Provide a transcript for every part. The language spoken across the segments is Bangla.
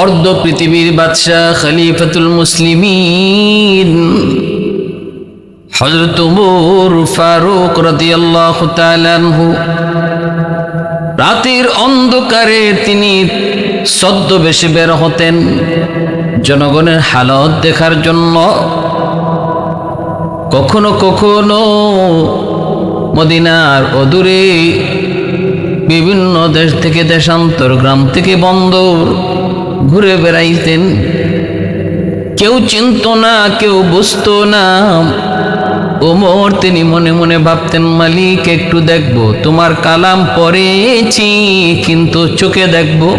অর্ধ পৃথিবীর বাদশাহ খলিফাতুল মুসলিমিন। হজরত ফারুক রাদিয়াল্লাহু রাতের অন্ধকারে তিনি সদ্য বেশি বের হতেন জনগণের হালত দেখার জন্য। কখনো কখনো মদিনার অদূরে বিভিন্ন দেশ থেকে দেশান্তর গ্রাম থেকে বন্দর ঘুরে বেড়াইতেন। কেউ চিনত না, কেউ বুঝতো না। ওমর তিনি মনে মনে ভাবতেন, মালিক, একটু দেখব, তোমার কালাম পড়েছি, কিন্তু চোখে দেখব।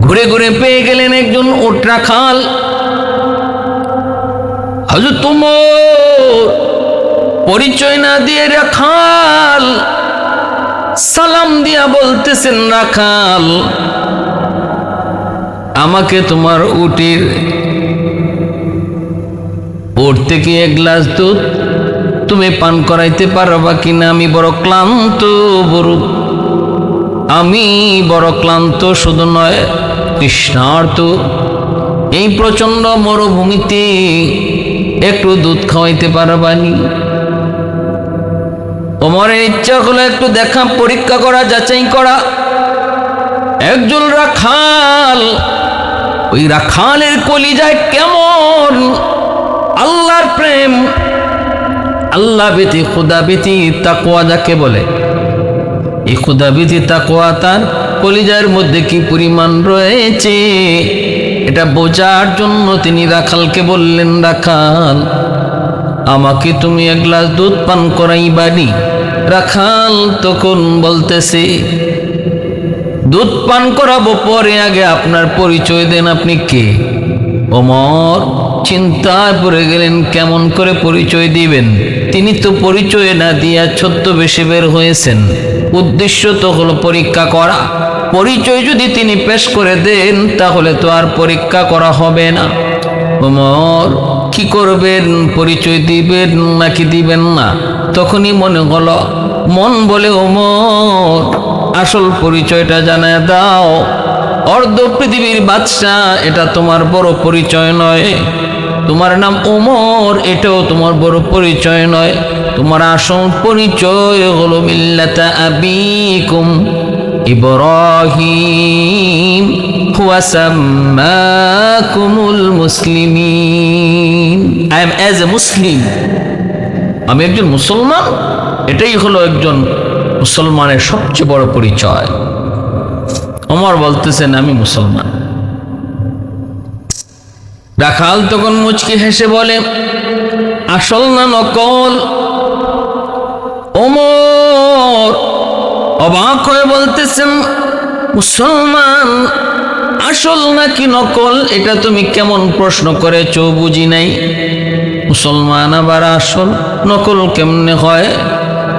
ঘুরে ঘুরে পেয়ে গেলেন একজন ওটরা খাল। হজরত তোমর পরিচয় না দিয়ে রাখাল, সালাম দিয়া বলতেছেন রাখাল। আমাকে তোমার উটির ওর থেকে এক গ্লাস দুধ তুমি পান করাইতে পারবা কিনা আমি বড় ক্লান্ত বড় আমি বড় ক্লান্ত শুধু নয় তৃষ্ণার্ত এই প্রচণ্ড মরুভূমিতে একটু দুধ খাওয়াইতে পারবানি ওমরের ইচ্ছা হলো একটু দেখা, পরীক্ষা করা, যাচাই করা। একজন রাখাল ওই রাখালের কলিজায় কেমন আল্লাহর প্রেম। আল্লাহ বেতি খুদা বেতি তাকোয়া যাকে বলে? এই খুদা বেতি তাকোয়া তার কলিজার মধ্যে কি পরিমাণ রয়েছে? এটা বোঝার জন্য তিনি রাখালকে বললেন, রাখাল, আমাকে তুমি এক গ্লাস দুধ পান করাইবানি। রাখাল তখন বলতেছে দুধ পান করাবো পরে আগে আপনার পরিচয় দেন আপনি কে? ওমর, চিন্তায় পড়ে গেলেন, কেমন করে পরিচয় দিবেন? তিনি তো পরিচয় না দিয়া ছদ্মবেশে বের হয়েছেন। উদ্দেশ্য তো হলো পরীক্ষা করা। পরিচয় যদি তিনি পেশ করে দেন, তাহলে তো আর পরীক্ষা করা হবে না। ওমর, কি করবেন? পরিচয় দিবেন নাকি দিবেন না? তখনই মনে হলো মন বলে ওমর আসল পরিচয়টা জানায় দাও। অর্ধ পৃথিবীর বাদশাহ, এটা তোমার বড় পরিচয় নয়। তোমার নাম ওমর, এটাও তোমার বড় পরিচয় নয়। তোমার আসল পরিচয় হলো মিল্লাতা আবিকুম ইব্রাহিম। হুয়া সাম্মাকুমুল মুসলিমিন। I am as a Muslim আমি একজন মুসলমান? এটাই হলো একজন মুসলমানের সবচেয়ে বড় পরিচয়। ওমর বলতেছেন, আমি মুসলমান। রাখাল তখন মুচকি হেসে বলে, আসল না নকল? ওমর অবাক হয়ে বলতেছেন, মুসলমান, আসল নাকি নকল? এটা তুমি কেমন প্রশ্ন করেছ বুঝি নাই। মুসলমান আবার আসল নকল কেমনে হয়?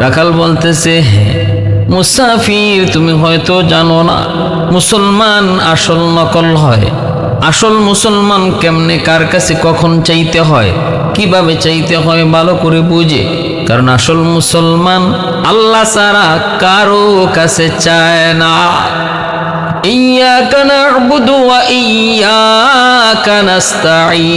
রাখাল বলতেছে হ্যাঁ মুসাফির তুমি হয়তো জানো না মুসলমান আসল নকল হয় আসল মুসলমান কেমনে কার কাছে কখন চাইতে হয় কিভাবে চাইতে হয় ভালো করে বুঝে কারণ আসল মুসলমান আল্লাহ ছাড়া কারো কাছে চায় না إياك نعبد وإياك نستعين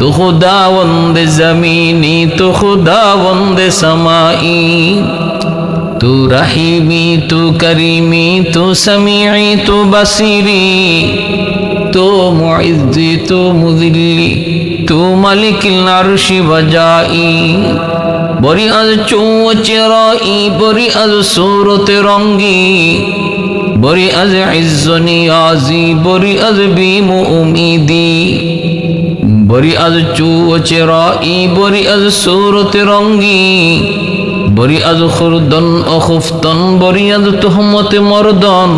تو خداوند زمینی تو خداوند سمائی تو رحیمی تو کریمی تو سمیعی تو بصیری تو معزی تو مذلی تو ملک العرش بجائی بری از چو چرائی بری از صورت رنگی بری از عز و نیازی بری از بیم و امیدی বরি আজ চৌচেরাই বরি আজ সুরতে রঙ্গি। বরি আজ খুরদন অখুফতন বরি আজ তোহমতে মরদন।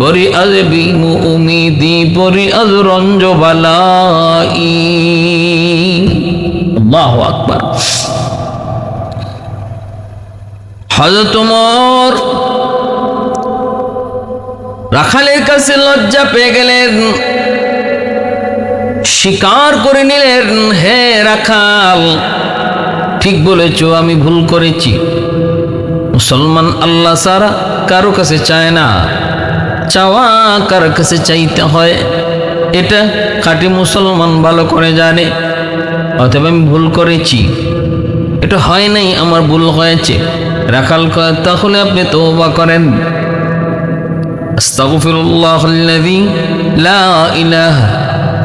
বরি আজ বিমু উমিদি, বরি আজ রঞ্জ বালাই আল্লাহু আকবার। হযরত ওমর রাখালের কাছে লজ্জা পেয়ে গেলেন। স্বীকার করে নিলেন, হে রাখাল, ঠিক বলেছ, আমি ভুল করেছি। মুসলমান আল্লাহ সারা কারও কাছে চায় না। চাওয়া কার কাছে চাইতে হয়, এটা খাটি মুসলমান ভালো করে জানে। অথবা আমি ভুল করেছি। এটা হয় নাই, আমার ভুল হয়েছে। রাখাল তাহলে আপনি তো তৌবা করেন। আস্তাগফিরুল্লাহ লা ইলাহা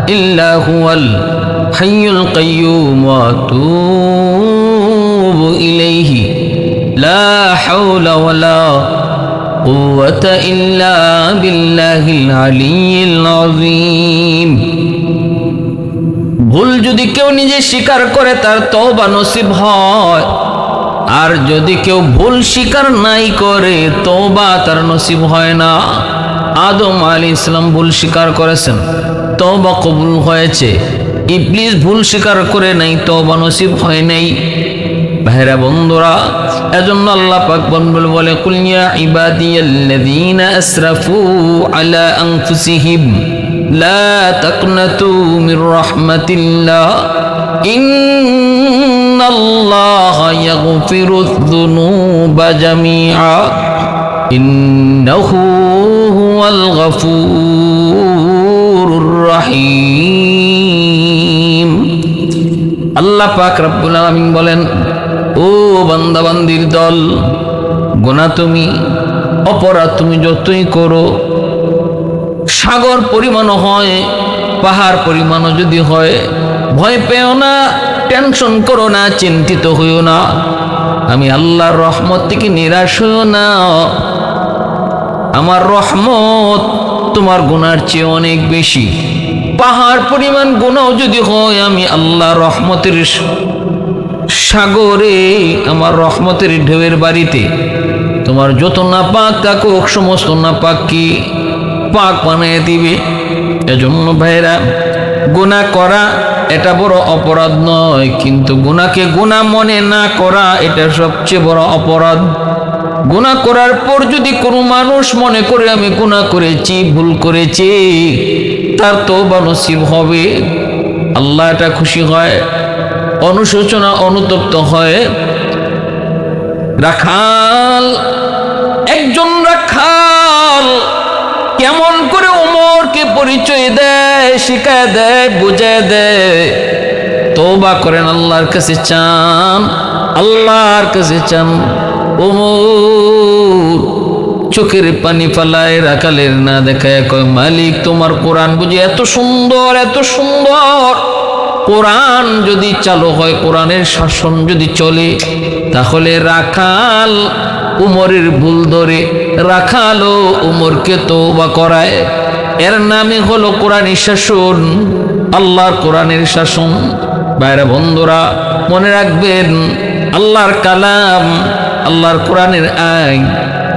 إلا هو الحي القيوم وأتوب إليه لا حول ولا قوة إلا بالله العلي العظيم ভুল যদি কেউ নিজে স্বীকার করে, তার তবা নসিব হয়। আর যদি কেউ ভুল স্বীকার নাই করে তবা তার নসিব হয় না। আদম আলী ইসলাম ভুল স্বীকার করেছেন। তওবা কবুল হয়েছে। ইবলিস ভুল স্বীকার করে নাই, তওবা নসিব হয় নাই। ভাইরা বন্ধুরা, এজন্য আল্লাহ পাক বলবল বলে, কুল ইয়া ইবাদিয়াল্লাযীনা আসরাফু আলা আনফুসিহিম, লা তাকনাতু মির রাহমাতিল্লাহ, ইন্নাল্লাহা ইয়াগফিরুয যুনুবা জামিআ, ইন্নাহু হুয়াল গফুরুর আল্লাহ পাক রব্বুল আলামিন বলেন, ও বান্দাবান্দির দল গোনা তুমি, অপরাধ তুমি যতই করো, সাগর পরিমাণও হয়, পাহাড় পরিমাণও যদি হয়, ভয় পেও না, টেনশন করো না, চিন্তিত হইও না। আমি আল্লাহর রহমত থেকে নিরাশ হইও না। আমার রহমত তোমার গুনার চেয়ে অনেক বেশি। পাহাড় পরিমাণ গুণাও যদি হয়, আমি আল্লাহ রহমতের সাগরে, আমার রহমতের ঢেউয়ের বাড়িতে। তোমার যত না পাক থাকুক, সমস্ত না পাক বানিয়ে দিবে। এজন্য ভাইরা গুণা করা এটা বড় অপরাধ নয়, কিন্তু গুণাকে গুণা মনে না করা এটা সবচেয়ে বড় অপরাধ। গুণা করার পর যদি কোনো মানুষ মনে করে আমি গুণা করেছি, ভুল করেছি, তার তো নসিব হবে। আল্লাহ এটা খুশি হয়, অনুশোচনা অনুতপ্ত হয়। রাখাল, একজন রাখাল কেমন করে ওমরকে পরিচয় দেয় শিখায় দেয় বুঝে দেয় তোবা করেন আল্লাহর কাছে চান, আল্লাহর কাছে চান। ওমর চোখের পানি ফালায় রাখালের না দেখায় কয়, মালিক, তোমার কোরআন বুঝি এত সুন্দর এত সুন্দর। কোরআন যদি চালু হয়, কোরআনের শাসন যদি চলে, তাহলে রাখাল উমরের ভুল ধরে রাখালো উমরকে তো বা করায়। এর নামই হলো কোরআনের শাসন, আল্লাহর কোরআনের শাসন। বাইরে বন্ধুরা, মনে রাখবেন, আল্লাহর কালাম, আল্লাহর কোরআনের আইন,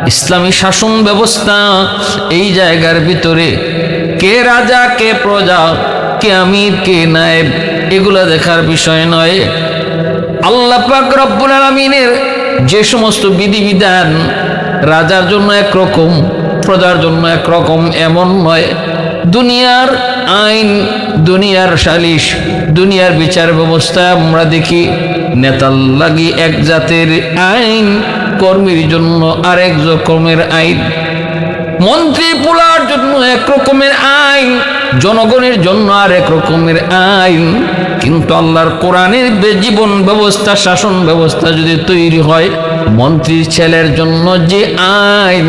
ইসলামী শাসন ব্যবস্থা এই জায়গার ভিতরে কে রাজা, কে প্রজা, কে আমির, কে নায়েব, এগুলো দেখার বিষয় নয়। আল্লাহ পাক রব্বুল আলমিনের যে সমস্ত বিধিবিধান রাজার জন্য একরকম প্রজার জন্য একরকম এমন নয়। দুনিয়ার আইন, দুনিয়ার সালিশ, দুনিয়ার বিচার ব্যবস্থা আমরা দেখি। নেতার লাগি এক জাতের আইন, কর্মীর জন্য আরেক রকমের আইন। মন্ত্রী পোলার জন্য এক রকমের আইন, জনগণের জন্য আর এক রকমের আইন। কিন্তু আল্লাহর কোরআনের জীবন ব্যবস্থা, শাসন ব্যবস্থা যদি তৈরি হয়, মন্ত্রীর ছেলের জন্য যে আইন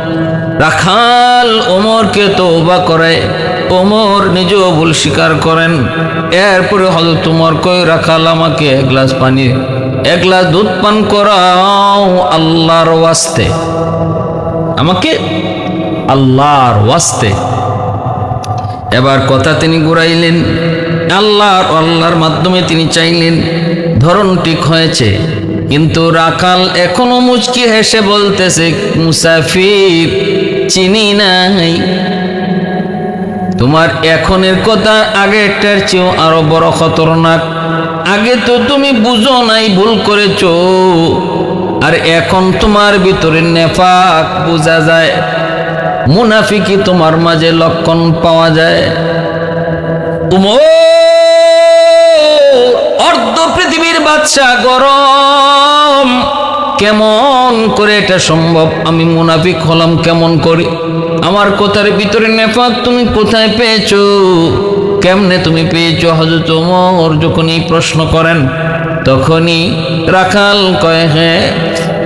রাখাল ওমরকে তওবা করে, ওমর নিজেও ভুল স্বীকার করেন। এরপরে হয়তো তোমার কই রাখাল, আমাকে এক গ্লাস পানি, এক গ্লাস দুধ পান করাও আল্লাহর ওয়াস্তে। আমাকে আল্লাহর ওয়াস্তে। এবার কথা তিনি ঘুরাইলেন। আল্লাহর আল্লাহর মাধ্যমে তিনি চাইলেন, ধরন ঠিক হয়েছে। কিন্তু রাখাল এখনও মুচকি হেসে বলতেছে, মুসাফির চিনি নাই। তোমার এখনের কথা আগেরটার চেয়েও আরও বড় খতরনাক। আগে তো তুমি বুঝো নাই, ভুল করেছ। আর এখন তোমার ভিতরে নেফাক বোঝা যায়। মুনাফিকি তোমার মাঝে লক্ষণ পাওয়া যায়। উমর অর্ধ পৃথিবীর বাদশা গরম। কেমন করে এটা সম্ভব? আমি মুনাফিক হলাম কেমন করে? আমার কথার ভিতরে নেফাক তুমি কোথায় পেয়েছ? কেমনে তুমি পেয়েছ? হজরত ওমর যখন এই প্রশ্ন করেন, তখনই রাখাল কয় হ্যাঁ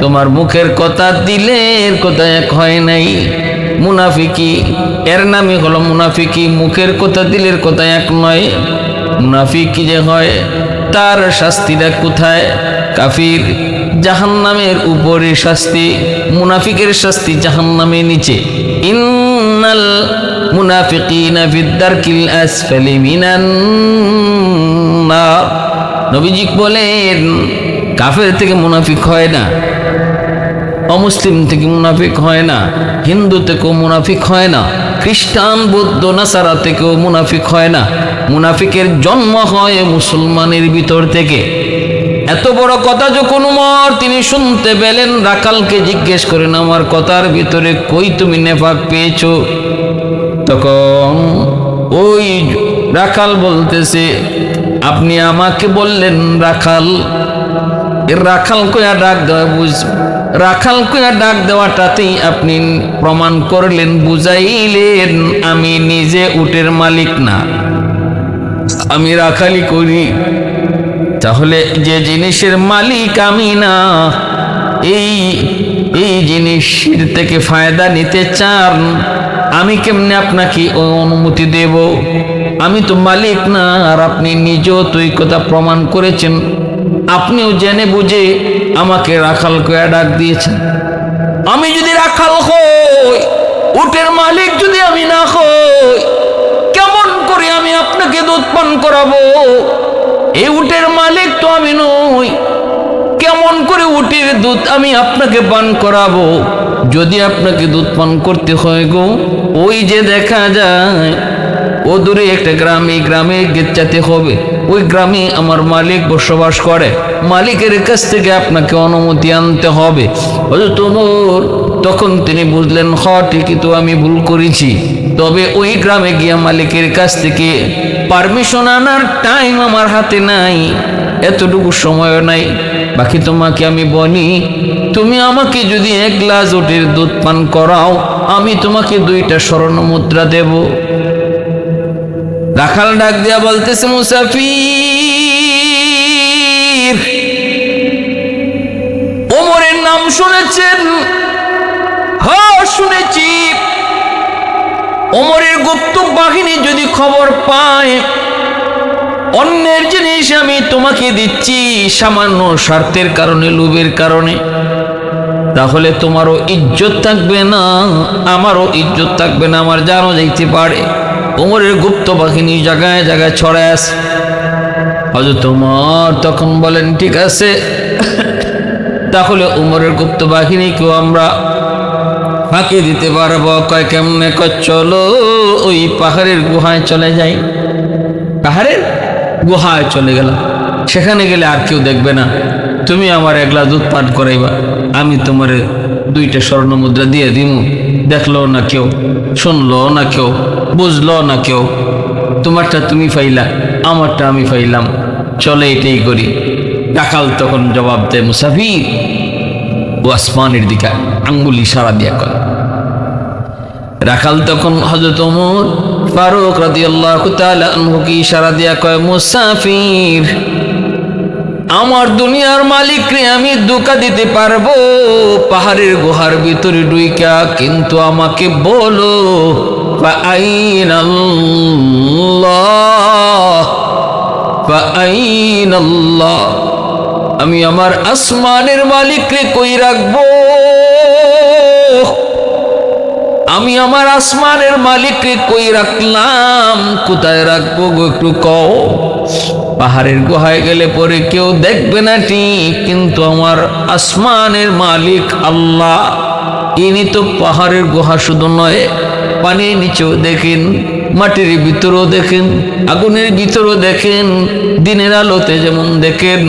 তোমার মুখের কথা দিলের কথা এক হয় নাই। মুনাফিকি, এর নামই হলো মুনাফিকি, মুখের কথা দিলের কথা এক নয়। মুনাফিকি যে হয়, তার শাস্তিটা কোথায়? কাফির জাহান্নামের উপরে শাস্তি, মুনাফিকের শাস্তি জাহান্নামের নিচে। ইন্নাল মুনাফিকিনা ফিদ্দারকিল আসফালি মিনান নবীজি বলেন, কাফের থেকে মুনাফিক হয় না, অমুসলিম থেকে মুনাফিক হয় না, হিন্দু থেকেও মুনাফিক হয় না, খ্রিস্টান, বৌদ্ধ, নাসারা থেকেও মুনাফিক হয় না। মুনাফিকের জন্ম হয় মুসলমানের ভিতর থেকে। এত বড় কথা যখন উমর তিনি শুনতে পেলেন রাখালকে জিজ্ঞেস করেন, আমার কথার ভিতরে কই তুমি নেফাক পেয়েছ? তখন ওই রাখাল বলতেছে, আপনি আমাকে বললেন রাখাল এর রাখাল কয়া ডাক দেওয়া বুঝ রাখাল কয়া ডাক দেওয়াটাতেই আপনি প্রমাণ করলেন, বুঝাইলেন, আমি নিজে উটের মালিক না। আমি রাখালি করি তাহলে যে জিনিসের মালিক আমি না, এই এই জিনিসের থেকে ফায়দা নিতে চান, আমি কেমনে আপনাকে অনুমতি দেব? আমি তো মালিক না, আর আপনি নিজেও তো কথা প্রমাণ করেছেন। আপনিও জেনে বুঝে আমাকে রাখাল কয়া ডাক দিয়েছেন। আমি যদি রাখাল হই, উটের মালিক যদি আমি না হই, কেমন করে আমি আপনাকে দুধ পান করাবো? এই উটের মালিক তো আমি নই। কেমন করে উটের দুধ আমি আপনাকে পান করাবো? যদি আপনাকে দুধ পান করতে হয় গো, ওই যে দেখা যায়, ও দূরে একটা গ্রামে গ্রামে গেচাতে হবে। ওই গ্রামে আমার মালিক বসবাস করে। মালিকের কাছ থেকে আপনাকে অনুমতি আনতে হবে। তোমর তখন তিনি বুঝলেন, হ, ঠিকই তো আমি ভুল করেছি। তবে ওই গ্রামে গিয়া মালিকের কাছ থেকে পারমিশন আনার টাইম আমার হাতে নাই, এতটুকু সময়ও নাই। বাকি তোমাকে আমি বলি, তুমি আমাকে যদি এক গ্লাস ওটির দুধ পান করাও, আমি তোমাকে দুইটা স্বর্ণ মুদ্রা দেব। রাখাল ডাক দিয়া বলতেছে, মুসাফির, ওমরের নাম শুনেছেন? হ্যাঁ শুনেছি। ওমরের গুপ্ত বাহিনী যদি খবর পায়, অন্যের জিনিস আমি তোমাকে দিচ্ছি সামান্য স্বার্থের কারণে, লোভের কারণে। তাহলে তোমারও ইজ্জত থাকবে না, আমারও ইজ্জত থাকবে না, আমার জানো যাইতে পারে। ওমরের গুপ্ত বাহিনী জায়গায় জায়গায় ছড়ায় আসে হয়তো তোমার তখন বলেন, ঠিক আছে, তাহলে উমরের গুপ্ত বাহিনীকেও আমরা ফাঁকি দিতে পারব। কয়, কেমনে? কয়, চলো ওই পাহাড়ের গুহায় চলে যাই। পাহাড়ের গুহায় চলে গেলাম। সেখানে গেলে আর কেউ দেখবে না। তুমি আমার একলা দুধ পান করাইবা, আমি তোমার দুইটা স্বর্ণ মুদ্রা দিয়ে দিমু। দেখল না কেউ, শুনলো না কেউ, বুঝলো না কেউ। তোমারটা তুমি ফাইলা, আমারটা আমি ফাইলাম। চলে এটাই করি। ডাকাল তখন জবাব দেয়, মুসাফির, ও আসমানের দিকে আঙ্গুল ইশারা দিয়া কয়। রাখাল তখন হজরত ওমর ফারুক রাদিয়াল্লাহু তাআলা আনহুকে ইশারা দিয়া কয়, মুসাফির আমার দুনিয়ার মালিককে আমি দুকা দিতে পারব। পাহাড়ের গুহার ভিতরে ডুইকা কিন্তু আমাকে বলো আমি আমার আসমানের মালিককে কই রাখব? আমি আমার আসমানের মালিককে কই রাখলাম? কোথায় রাখব গো একটু কও। পাহাড়ের গুহায় গেলে পরে কেউ দেখবে না ঠিক, কিন্তু আমার আসমানের মালিক আল্লাহ। ইনি তো পাহাড়ের গুহা শুধু নয়, পানির নিচেও দেখেন, মাটির ভিতরেও দেখেন, আগুনের ভিতরেও দেখেন, দিনের আলোতে যেমন দেখেন,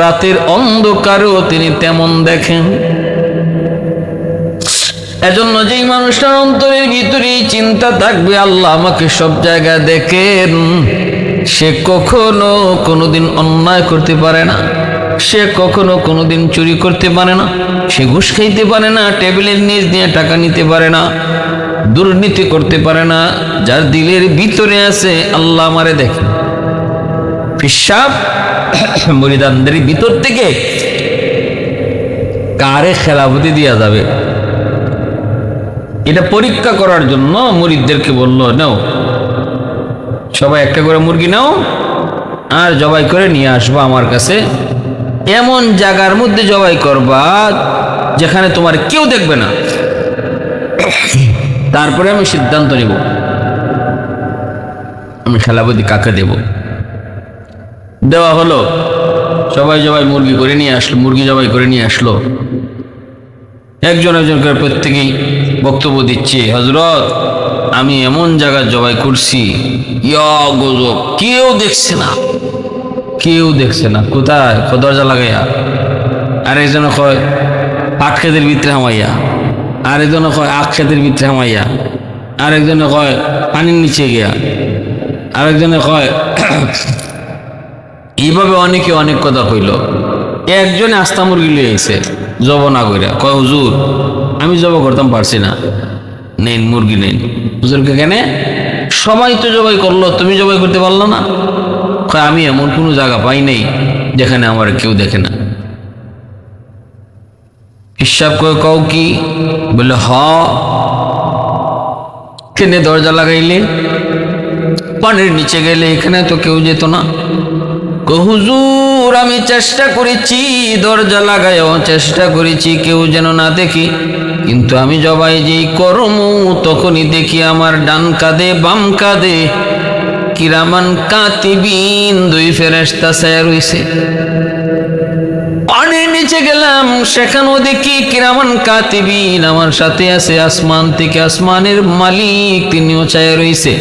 রাতের অন্ধকারেও তিনি তেমন দেখেন। এজন্য যেই মানুষটার অন্তরের ভিতরে চিন্তা থাকবে, আল্লাহ আমাকে সব জায়গায় দেখেন। সে কখনো কোনোদিন অন্যায় করতে পারে না, সে কখনো কোনোদিন চুরি করতে পারে না, সে ঘুষ খাইতে পারে না, টেবিলের নিচ দিয়ে টাকা নিতে পারে না, দুর্নীতি করতে পারে না, যার দিলের ভিতরে আছে, আল্লাহ আমারে দেখে ফিসাব মরিদানদের ভিতর থেকে কারে খেলাপতি দেওয়া যাবে? এটা পরীক্ষা করার জন্য মুরিদদেরকে বলল, নাও, সবাই একটা করে মুরগি নাও আর জবাই করে নিয়ে আসবা আমার কাছে। এমন জায়গার মধ্যে জবাই করবা যেখানে তোমার কেউ দেখবে না। তারপরে আমি সিদ্ধান্ত নেব। আমি খেলাবদি কাকে দেব? দেওয়া হলো। সবাই জবাই মুরগি করে নিয়ে আসলো, মুরগি জবাই করে নিয়ে আসলো। একজন একজন করে প্রত্যেকেই বক্তব্য দিচ্ছে হজরত আমি এমন জায়গায় জবাই করছি কেউ দেখছে না। কেউ দেখছে না, কোথায়? কো দরজা লাগাইয়া। আরেকজনে কয়, পাট খেতের ভিতরে হামাইয়া। আরেকজনে কয়, আখ খেতের ভিতরে হামাইয়া। আরেকজনে কয়, পানির নিচে গিয়া। আরেকজনে কয়, এইভাবে অনেকে অনেক কথা কইল। একজনে আস্তা মুরগি লিয়ে জব না কইরা। কয়, হুজুর আমি জব করতাম, পারছি না। নেন, মুরগি নেন। হুজুরকে কেন? সবাই তো জবাই করল, তুমি জবাই করতে পারল না? আমি এমন কোনো জায়গা পাই নাই যেখানে আমার কেউ দেখে না। হিসাব কয়, কও কি? বলে, হ। কেনে দরজা লাগাইলে? পানির নিচে গেলে এখানে তো কেউ যেত না। কো হুজুর, আমি চেষ্টা করেছি, দরজা লাগাইও চেষ্টা করেছি, কেউ যেন না দেখি। কিন্তু আমি জবাই যেই করমু, তখনই দেখি আমার ডান কাঁধে, বাম কাঁধে কিরামান কাতিবিন, দুই ফেরেস্তা স্যার রইছে। পানির নিচে গেলাম সেখানেও দেখি কিরামান কাতিবিন, আমার সাথে আছে আসমান থেকে আসমানের মালিক, তিনিও চায় রয়েছে।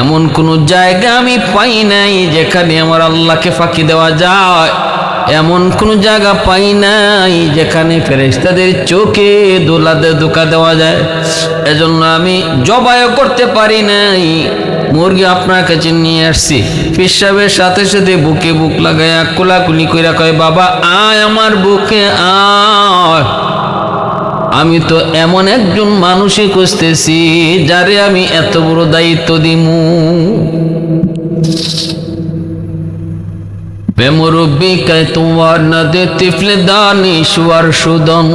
এমন কোন জায়গা আমি পাই নাই যেখানে আমার আল্লাহকে ফাঁকি দেওয়া যায়। এমন কোন জায়গা পাই নাই যেখানে ফেরেস্তাদের চোখে দোলাতে ধোকা দেওয়া যায়। এজন্য আমি জবাইও করতে পারি নাই। মুরগি আপনার কাছে নিয়ে আসছি। পেশাবের সাথে সাথে বুকে বুক লাগাইয়া কোলাকুলি কইরা কয়, বাবা, আয় আমার বুকে, আয়। আমি তো এমন একজন মানুষই খুঁজতেছি, যারে আমি এত বড় দায়িত্ব দিমু। বেমরব্বি কায় তোমার নদে তিফলে দানিশ্বর সুদম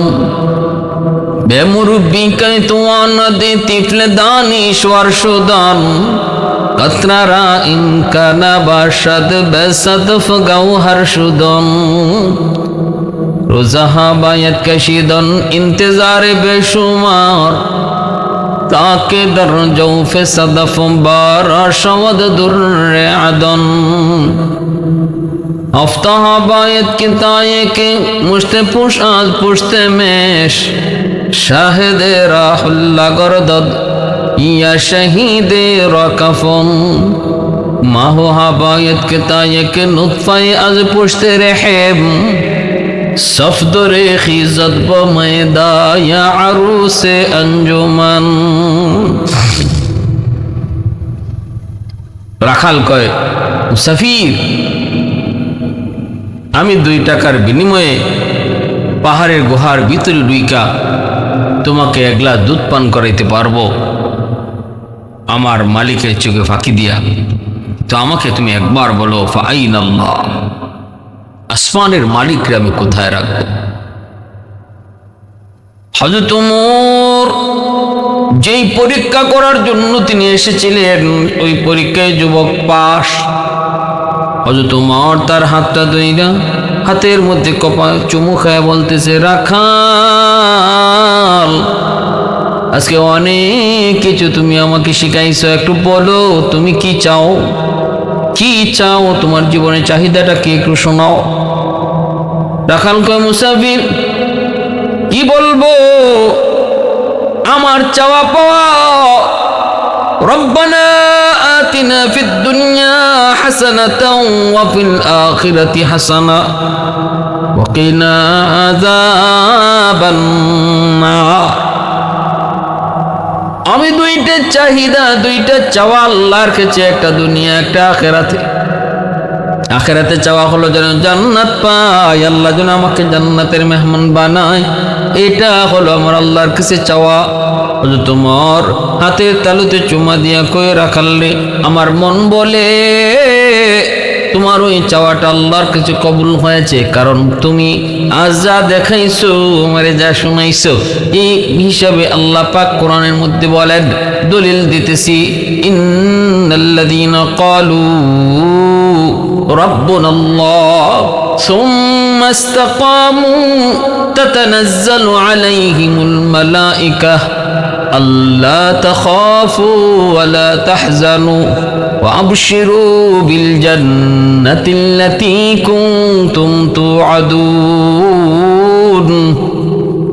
বেমরব্বি কায় তোমার নদে তিফলে দানিশ্বর وقد نرى إن كان باشد بسد فقوهر شدن روزها باید کشیدن انتظار بشمار تاکہ در جوف صدف بارا شود در عدن افتاها باید کتائے کہ مشت پوش آز پشت میش شاہد راح اللہ گردد ইয়া শহীদে রকফন। মাহো হাবায়ত কে তায়েক নুৎফায় আজ পুষতে রেহেব সফদর খিজত বমেদা ইয়া আরুসে আঞ্জুমান। রাখাল কয়, মুসাফির, আমি দুই টাকার বিনিময়ে পাহাড়ের গুহার ভিতরে ডুইকা তোমাকে এক দুধ পান করাইতে পারব। আমার মালিকের চোখে ফাঁকি দিয়া। তো আমাকে তুমি একবার বলো ফাইন আল্লাহ আসমানের মালিককে আমি কোথায় রাখব? হজরত যেই পরীক্ষা করার জন্য তিনি এসেছিলেন, ওই পরীক্ষায় যুবক পাশ। হজরত উমর তার হাতটা দইরা হাতের মধ্যে কপাল চুমু খায় বলতেছে, রাখাল আজকে অনেক কিছু তুমি আমাকে শিখাইছো, একটু বলো, তুমি কি চাও? কি চাও? তোমার জীবনের চাহিদাটা কি একটু শোনাও। রাখাল কয়, মুসাফির, কি বলব? আমার চাওয়া পাওয়া, রব্বানা আতিনা দুনিয়া হাসানাতাও ওয়া আখিরাতি হাসানা ওয়া আযাবান নার। আমি দুইটা চাহিদা, দুইটা চাওয়া আল্লাহর কাছে, একটা দুনিয়া, একটা আখেরাতে। আখেরাতে চাওয়া হলো যেন জান্নাত পাই, আল্লাহ যেন আমাকে জান্নাতের মেহমান বানায়। এটা হলো আমার আল্লাহর কাছে চাওয়া। তোমার হাতের তালুতে চুমা দিয়া কয়ে রাখালে আমার মন বলে তোমার ওই চাওয়াটা আল্লাহর কাছে কবুল হয়েছে কারণ তুমি আজ যা দেখাইছো আমারে যা শুনাইছো এই হিসাবে আল্লাহ পাক কোরআনের মধ্যে বলেন দলিল দিতেছি ইন্নাল্লাযীনা ক্বালু ربنا الله ثم استقاموا تتنزل عليهم الملائكة ألا تخافوا ولا تحزنوا وأبشروا بالجنة التي كنتم توعدون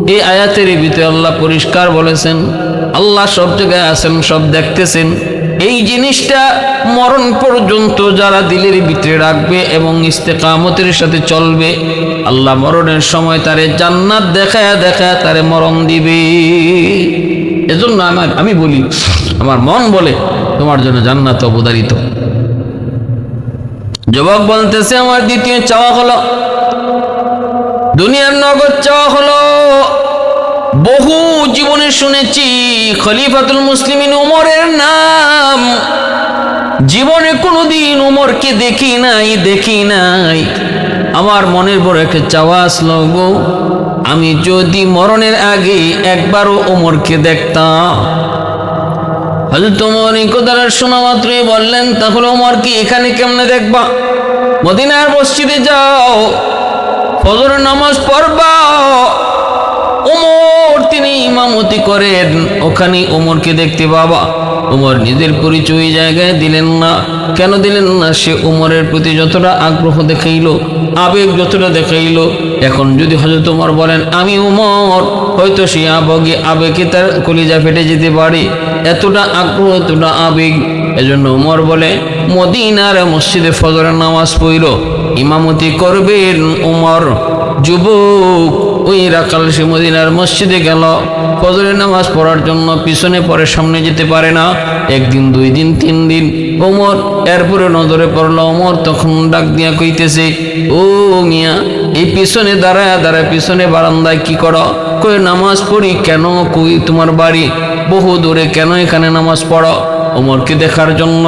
এই আয়াতের ভিতরে আল্লাহ পরিষ্কার বলেছেন আল্লাহ সব জায়গায় আছেন সব দেখতেছেন এই জিনিসটা মরণ পর্যন্ত যারা দিলের ভিতরে রাখবে এবং ইস্তেকামতের সাথে চলবে আল্লাহ মরণের সময় তারে জান্নাত দেখায় দেখায় তারে মরণ দিবে এজন্য আমার, আমি বলি, আমার মন বলে তোমার জন্য জান্নাত অবদারিত যুবক বলতেছে, আমার দ্বিতীয় চাওয়া হলো, দুনিয়ার নগদ চাওয়া হলো। বহু জীবনে শুনেছি, খলিফাতুল মুসলিমিন উমরের নাম। জীবনে কোনোদিন উমরকে দেখি নাই দেখি নাই। আমার মনের বড় একটা চাওয়া আসলো, গো আমি যদি মরণের আগে একবারও ওমরকে দেখতাম। হজরত ওমর এই কথাটা শোনা মাত্রই বললেন, তাহলে ওমরকে এখানে কেমনে দেখবা? মদিনার মসজিদে যাও ফজর নামাজ পড়বা, ওমর তিনি ইমামতি করেন। ওখানে ওমরকে দেখতে বাবা ওমর নিজের পরিচয় জায়গায় দিলেন না। কেন দিলেন না? সে ওমরের প্রতি যতটা আগ্রহ দেখাইল, আবেগ যতটা দেখাইল, এখন যদি হজরত ওমর বলেন, আমি ওমর হয়তো সে আবেগে আবেগে তার কলিজা ফেটে যেতে পারে। এতটা আগ্রহ, এতটা আবেগ। এজন্য ওমর বলে, মদিনার মসজিদে ফজরের নামাজ পড়ল, ইমামতি করবেন ওমর যুবক। ওই রাখাল সে মদিনার মসজিদে গেল। ফজরের নামাজ পড়ার জন্য পিছনে পরে সামনে যেতে পারে না। একদিন, দুই দিন, তিন দিন। ওমর এরপরে নজরে পড়ল, ওমর তখন ডাক দিয়া কইতেছে, ও মিয়া, এই পিছনে দাঁড়ায় দাঁড়ায় পিছনে বারান্দায় কি করো? কই নামাজ পড়ি কেন? কই তোমার বাড়ি? বহু দূরে কেন এখানে নামাজ পড়ো? ওমরকে দেখার জন্য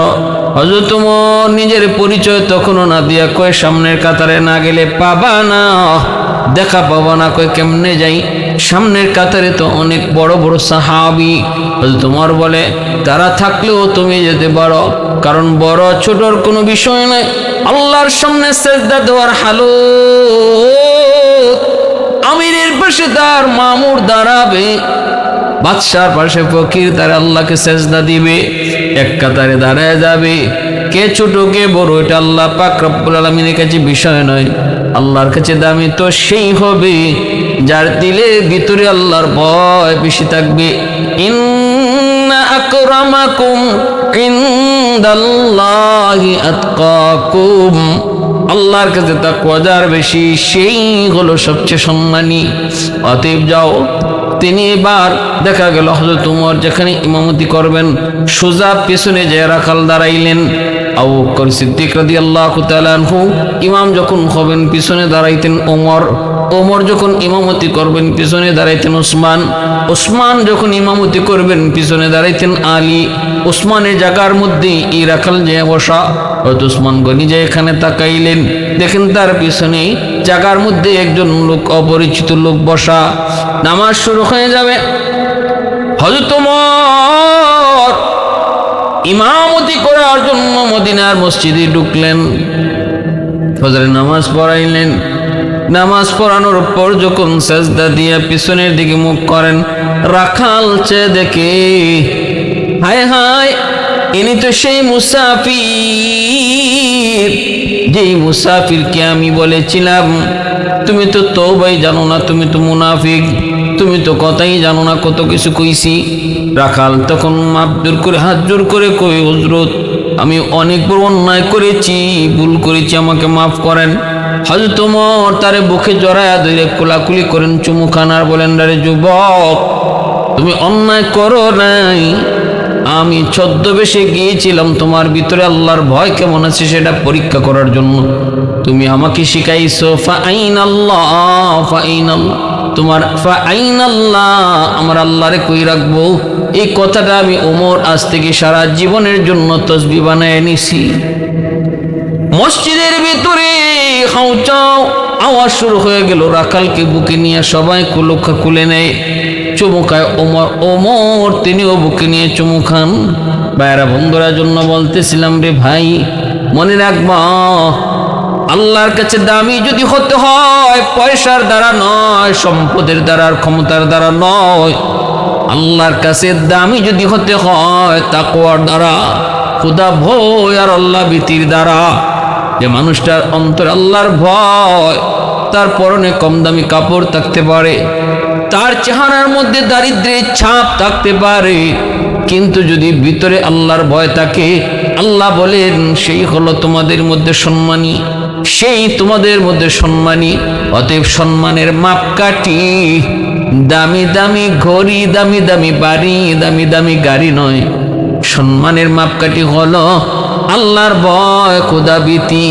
হজরত উমর নিজের পরিচয় তখনও না দিয়া কয় সামনের কাতারে না গেলে পাবা না? দেখা পাবা না কয় কেমনে যাই? সামনের কাতারে তো অনেক বড় বড় সাহাবি। উমর বলে, তারা থাকলেও তুমি যেতে পারো, কারণ বড় ছোটর কোনো বিষয় নয় আল্লাহর সামনে সেজদা দেওয়ার হালো আমিরের পাশে তার মামুর দাঁড়াবে। বাদশার পাশে ফকির তার আল্লাহকে সেজদা দিবে, এক কাতারে দাঁড়ায় যাবে। কে ছোট, কে বড়, এটা আল্লাহ পাক রব্বুল আলমিনের কাছে বিষয় নয়। আল্লাহর কাছে দামি তো সেই হবে, যার দিলে ভিতরে আল্লাহর ভয় বেশি থাকবে। আকরামাকুম ইনদাল্লাহি আতকাকুম। আল্লাহর কাছে তাকওয়া যার বেশি, সেই হলো সবচেয়ে সম্মানী। অতএব যাও, তিনি এবার দেখা গেল হজরত উমর, যেখানে ইমামতি করবেন। সোজা পেছনে যে রাখাল দাঁড়াইলেন। আবু বকর সিদ্দিক রাদিয়াল্লাহু তাআলা আনহু ইমাম যখন হবেন, পিছনে দাঁড়াইতেন ওমর। ওমর যখন ইমামতি করবেন, পিছনে দাঁড়াইতেন ওসমান। ওসমান যখন ইমামতি করবেন, পিছনে দাঁড়াইতেন আলী। ওসমানের জায়গার মধ্যে রাখাল যে বসা। হয়তো ওসমান গনি যে এখানে তাকাইলেন, দেখেন তার পিছনে জায়গার মধ্যে একজন লোক, অপরিচিত লোক বসা। নামাজ শুরু হয়ে যাবে। হজরত ইমামতি করার জন্য মদিনার মসজিদে ঢুকলেন। ফজরের নামাজ পড়াইলেন। নামাজ পড়ানোর পর যখন সেজদা দিয়ে পিছনের দিকে মুখ করেন, রাখাল চে দেখে, হায় হায়, ইনি তো সেই মুসাফির। যেই মুসাফিরকে আমি বলেছিলাম, তুমি তো তৌবাই জানো না, তুমি তো মুনাফিক। তুমি তো কথাই জানো না কত কিছু কইছি। রাখাল তখন মাপ জোর করে, হাত জোর করে কই হজরত আমি অনেক বড় অন্যায় করেছি, ভুল করেছি, আমাকে মাফ করেন। হজরত ওমর তারে বুকে জড়ায়া ধরে কোলাকুলি করেন চুমু খান আর বলেন রে যুবক, তুমি অন্যায় করো নাই। আমি ছদ্মবেশে গিয়েছিলাম, তোমার ভিতরে আল্লাহর ভয় কেমন আছে সেটা পরীক্ষা করার জন্য। তুমি আমাকে শিখাইছো ফাইন আল্লাহ ফাইন আল্লাহ তোমার আমার আল্লাহরে কই রাখব? এই কথাটা আমি ওমর আজ থেকে সারা জীবনের জন্য তসবি বানায় নিছি। মসজিদের ভিতরে হাউচাও আওয়াজ শুরু হয়ে গেল, রাখালকে বুকে নিয়ে সবাই কুলুখা খুলে নেয়। চুমুখায় ওমর ওমর, তিনিও বুকে নিয়ে চুমু খান। বাইরা বন্ধুরা, জন্য বলতেছিলাম রে ভাই, মনে রাখবা আল্লাহর কাছে দামি যদি হতে হয়, পয়সার দ্বারা নয়, সম্পদের দ্বারা ক্ষমতার দ্বারা নয়। আল্লাহর কাছে দামি যদি হতে হয়, তাকওয়ার দ্বারা খুদা ভয় আর আল্লাহ ভীতির দ্বারা। যে মানুষটার অন্তর আল্লাহর ভয়, তার পরনে কম দামি কাপড় থাকতে পারে, তার চেহারার মধ্যে দারিদ্রের ছাপ থাকতে পারে। কিন্তু যদি ভিতরে আল্লাহর ভয় থাকে, আল্লাহ বলেন, সেই হলো তোমাদের মধ্যে সম্মানী। সেই তোমাদের মধ্যে সম্মানী, অতএব সম্মানের মাপকাঠি। দামি দামি ঘড়ি, দামি দামি বাড়ি, দামি দামি গাড়ি নয়। সম্মানের মাপকাঠি হলো আল্লাহর বয় খোদা ভীতি